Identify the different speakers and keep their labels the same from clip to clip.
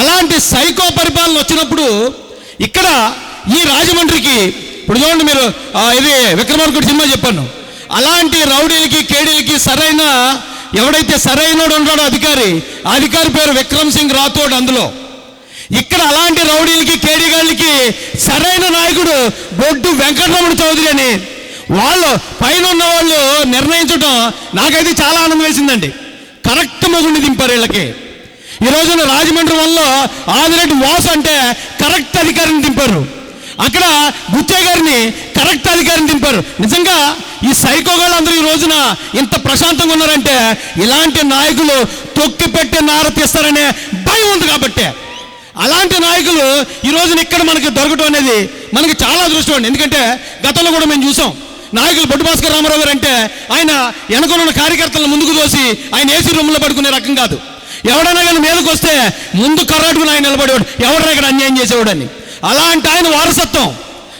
Speaker 1: అలాంటి సైకో పరిపాలన వచ్చినప్పుడు ఇక్కడ ఈ రాజమండ్రికి ఇప్పుడు చూడండి మీరు ఇది విక్రమార్కుడు సినిమా చెప్పాను. అలాంటి రౌడీలకి కేడీలకి సరైన ఎవడైతే సరైనోడు ఉంటాడో అధికారి అధికారి పేరు విక్రమ్ సింగ్ రాథోడ్ అందులో. ఇక్కడ అలాంటి రౌడీలకి కేడీగాళ్ళకి సరైన నాయకుడు బొడ్డు వెంకటరమణ చౌదరి అని వాళ్ళు పైన ఉన్న వాళ్ళు నిర్ణయించడం నాకైతే చాలా ఆనందం వేసిందండి. కరెక్ట్ మొగుడిని దింపారు వీళ్ళకి. ఈ రోజున రాజమండ్రి వల్ల ఆదిరెడ్డి వాసు అంటే కరెక్ట్ అధికారిని దింపారు. అక్కడ బుచ్చయ్య గారిని కరెక్ట్ అధికారిని దింపారు. నిజంగా ఈ సైకోగాళ్ళు అందరూ ఈ రోజున ఇంత ప్రశాంతంగా ఉన్నారంటే ఇలాంటి నాయకులు తొక్కి పెట్టి నార తీస్తారనే భయం ఉంది కాబట్టే. అలాంటి నాయకులు ఈ రోజున ఇక్కడ మనకి దొరకటం అనేది మనకి చాలా అదృష్టం అండి. ఎందుకంటే గతంలో కూడా మేము చూసాం. నాయకులు బొడ్డు భాస్కర్ రామారావు గారు అంటే ఆయన వెనకనున్న కార్యకర్తలను ముందుకు దోసి ఆయన ఏసీ రూమ్లో పడుకునే రకం కాదు. ఎవడైనా కానీ మీదకి వస్తే ముందు కర్రాటుకుని ఆయన నిలబడేవాడు. ఎవడైనా ఇక్కడ అన్యాయం చేసేవాడని? అలాంటి ఆయన వారసత్వం.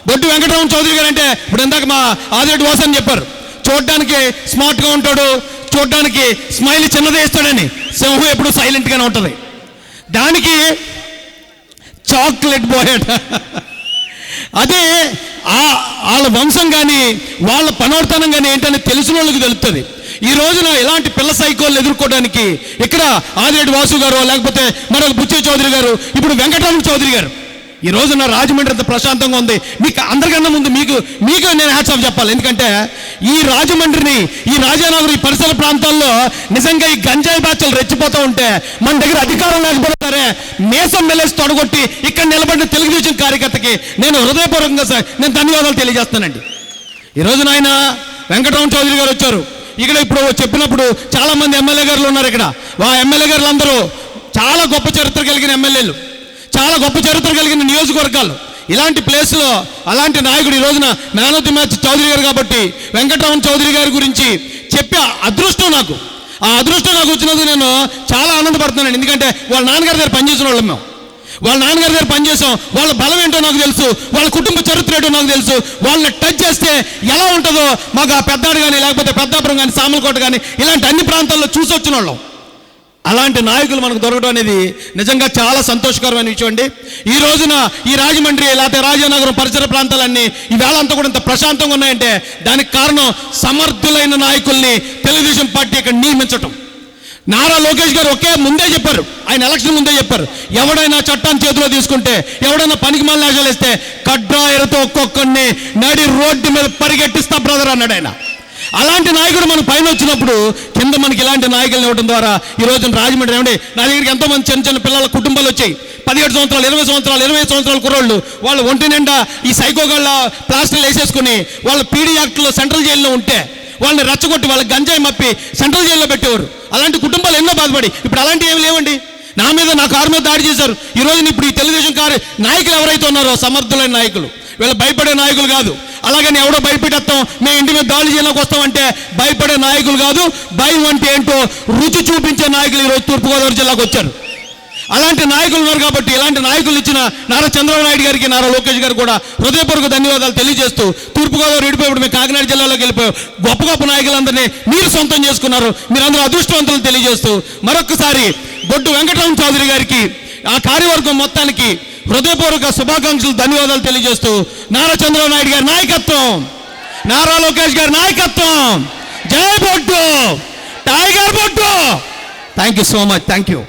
Speaker 1: బొడ్డు వెంకటరామ చౌదరి గారు అంటే ఇప్పుడు ఇందాక మా ఆదిరెడ్డి వాసు అని చెప్పారు. చూడడానికి స్మార్ట్గా ఉంటాడు చూడడానికి స్మైల్ చిన్నదే ఇస్తాడని. సింహం ఎప్పుడు సైలెంట్గానే ఉంటుంది. దానికి చాక్లెట్ బాయ్ అదే వాళ్ళ వంశం కానీ వాళ్ళ పనోర్తనం కానీ ఏంటని తెలిసిన వాళ్ళకి తెలుస్తుంది ఈ రోజున ఇలాంటి పిల్ల సైకోళ్ళు ఎదుర్కోవడానికి ఇక్కడ ఆదిరెడ్డి వాసు గారు లేకపోతే మరొక బుచ్చే చౌదరి గారు ఇప్పుడు వెంకటరమణ చౌదరి గారు. ఈ రోజున రాజమండ్రి అంత ప్రశాంతంగా ఉంది. మీకు అందరికన్నా ముందు మీకు మీకు నేను హ్యాట్స్ ఆఫ్ చెప్పాలి. ఎందుకంటే ఈ రాజమండ్రిని ఈ రాజానగర్ ఈ పరిసర ప్రాంతాల్లో నిజంగా ఈ గంజాయి బ్యాచ్లు రెచ్చిపోతూ ఉంటే మన దగ్గర అధికారం లేకపోతారే మేసం మెలేసి తొడగొట్టి ఇక్కడ నిలబడిన తెలుగుదేశం కార్యకర్తకి నేను హృదయపూర్వకంగా సార్ నేను ధన్యవాదాలు తెలియజేస్తానండి. ఈ రోజున ఆయన వెంకటరామ చౌదరి గారు వచ్చారు. ఇక్కడ ఇప్పుడు చెప్పినప్పుడు చాలా మంది ఎమ్మెల్యే గారులు ఉన్నారు ఇక్కడ. ఆ ఎమ్మెల్యే గారులు అందరూ చాలా గొప్ప చరిత్ర కలిగిన ఎమ్మెల్యేలు. చాలా గొప్ప చరిత్ర కలిగిన నియోజకవర్గాలు. ఇలాంటి ప్లేస్లో అలాంటి నాయకుడు ఈ రోజున man of the match Chowdary గారు కాబట్టి వెంకటరమణ చౌదరి గారి గురించి చెప్పే అదృష్టం నాకు. ఆ అదృష్టం నాకు వచ్చినందుకు నేను చాలా ఆనందపడుతున్నాను. ఎందుకంటే వాళ్ళ నాన్నగారి దగ్గర పనిచేసిన వాళ్ళం మేము. వాళ్ళ నాన్నగారి దగ్గర పనిచేసాం వాళ్ళ బలం ఏంటో నాకు తెలుసు. వాళ్ళ కుటుంబ చరిత్ర ఏంటో నాకు తెలుసు. వాళ్ళని టచ్ చేస్తే ఎలా ఉంటుందో మాకు ఆ పెద్దాడు కానీ లేకపోతే పెద్దాపురం కానీ సామలకోట కానీ ఇలాంటి అన్ని ప్రాంతాల్లో చూసి వచ్చిన వాళ్ళం. అలాంటి నాయకులు మనకు దొరకడం అనేది నిజంగా చాలా సంతోషకరమైన విషయం అండి. ఈ రోజున ఈ రాజమండ్రి లేకపోతే రాజానగరం పరిసర ప్రాంతాలన్నీ ఈవేళ అంతా కూడా ఇంత ప్రశాంతంగా ఉన్నాయంటే దానికి కారణం సమర్థులైన నాయకుల్ని తెలుగుదేశం పార్టీ ఇక్కడ నియమించటం. నారా లోకేష్ గారు ఒకే ముందే చెప్పారు. ఆయన ఎలక్షన్ ముందే చెప్పారు. ఎవడైనా చట్టాన్ని చేతిలో తీసుకుంటే ఎవడైనా పనికి మళ్ళీ ఆశలేస్తే ఇస్తే కడ్డాయలతో ఒక్కొక్కడిని నడి రోడ్డు మీద పరిగెట్టిస్తా బ్రదర్ అన్నాడు ఆయన. అలాంటి నాయకుడు మనం పైన వచ్చినప్పుడు కింద మనకి ఇలాంటి నాయకులను ఇవ్వడం ద్వారా ఈ రోజున రాజమండ్రి ఏమండి నా దగ్గరికి ఎంతో మంది చిన్న చిన్న పిల్లల కుటుంబాలు వచ్చాయి. పదిహేడు సంవత్సరాలు ఇరవై సంవత్సరాలు ఇరవై సంవత్సరాల కుర్రోళ్ళు వాళ్ళు ఒంటి నిండా ఈ సైకోగళ్ళ ప్లాస్టర్లు వేసేసుకుని వాళ్ళ పీడీ యాక్ట్లో సెంట్రల్ జైల్లో ఉంటే వాళ్ళని రెచ్చగొట్టి వాళ్ళకి గంజాయి మప్పి సెంట్రల్ జైల్లో పెట్టేవారు. అలాంటి కుటుంబాలు ఎన్నో బాధపడి. ఇప్పుడు అలాంటివి ఏమి లేవండి. నా మీద నా కారు మీద దాడి చేశారు. ఈరోజు ఇప్పుడు ఈ తెలుగుదేశం కారు నాయకులు ఎవరైతే ఉన్నారో సమర్థులైన నాయకులు. వీళ్ళు భయపడే నాయకులు కాదు. అలాగని ఎవడో భయపెట్టేస్తాం. మేము ఇంటి మీద దాడి చేయడానికి వస్తామంటే భయపడే నాయకులు కాదు. భయం అంటే ఏంటో రుచి చూపించే నాయకులు ఈరోజు తూర్పుగోదావరి జిల్లాకు వచ్చారు. అలాంటి నాయకులు ఉన్నారు కాబట్టి ఇలాంటి నాయకులు ఇచ్చిన నారా చంద్రబాబు నాయుడు గారికి నారా లోకేష్ గారు కూడా హృదయపూర్వక ధన్యవాదాలు తెలియజేస్తూ తూర్పుగోదావరి విడిపోయి మేము కాకినాడ జిల్లాలోకి వెళ్ళిపోయాం గొప్ప గొప్ప నాయకులందరినీ మీరు సొంతం చేసుకున్నారు. మీరందరూ అదృష్టవంతులు తెలియజేస్తూ మరొకసారి బొడ్డు వెంకటరామ చౌదరి గారికి ఆ కార్యవర్గం మొత్తానికి హృదయపూర్వక శుభాకాంక్షలు ధన్యవాదాలు తెలియజేస్తూ నారా చంద్రబాబు నాయుడు గారి నాయకత్వం. నారా లోకేష్ గారి నాయకత్వం. జయ బొడ్డు. Tiger Boddu. Thank you so much thank you